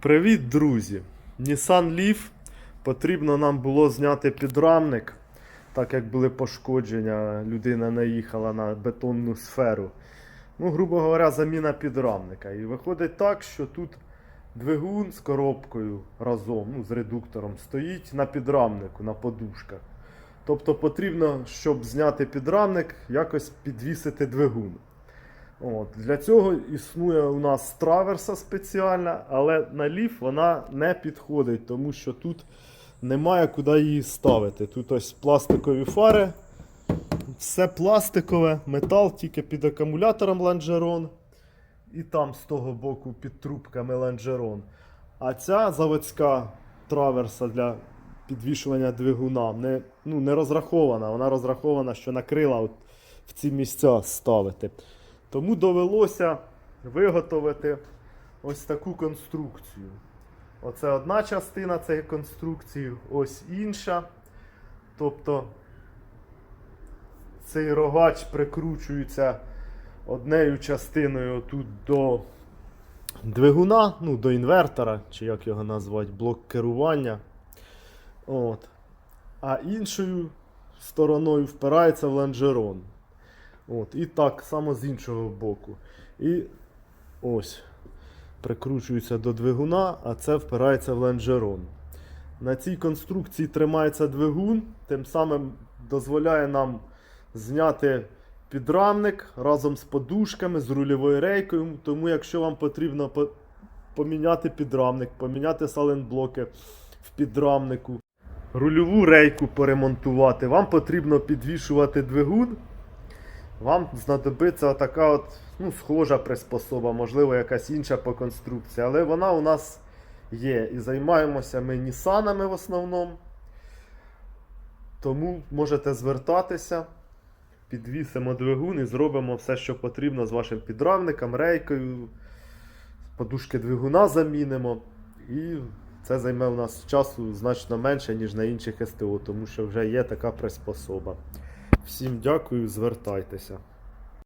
Привіт, друзі! Nissan Leaf. Потрібно нам було зняти підрамник, так як були пошкодження, людина наїхала на бетонну сферу. Ну, грубо говоря, заміна підрамника. І виходить так, що тут двигун з коробкою разом, ну, з редуктором, стоїть на підрамнику, на подушках. Тобто потрібно, щоб зняти підрамник, якось підвісити двигун. От. Для цього існує у нас траверса спеціальна, але на ліф вона не підходить, тому що тут немає куди її ставити. Тут ось пластикові фари, все пластикове, метал тільки під акумулятором ланжерон. І там з того боку під трубками ланжерон. А ця заводська траверса для підвішування двигуна не, ну, не розрахована. Вона розрахована, що на крила от в ці місця ставити. Тому довелося виготовити ось таку конструкцію. Оце одна частина цієї конструкції, ось інша. Тобто цей рогач прикручується однею частиною тут до двигуна, ну, до інвертора, чи як його назвати, блок керування. От. А іншою стороною впирається в лонжерон. От, і так само з іншого боку. І ось. Прикручується до двигуна, а це впирається в лонжерон. На цій конструкції тримається двигун, тим самим дозволяє нам зняти підрамник разом з подушками, з рульовою рейкою. Тому, якщо вам потрібно поміняти підрамник, поміняти саленблоки в підрамнику, рульову рейку поремонтувати, вам потрібно підвішувати двигун. Вам знадобиться така от, ну, схожа приспособа, можливо, якась інша по конструкції, але вона у нас є. І займаємося ми Нісанами в основному. Тому можете звертатися, підвісимо двигун і зробимо все, що потрібно з вашим підрамником, рейкою, подушки двигуна замінимо. І це займе у нас часу значно менше, ніж на інших СТО, тому що вже є така приспособа. Всім дякую, звертайтеся.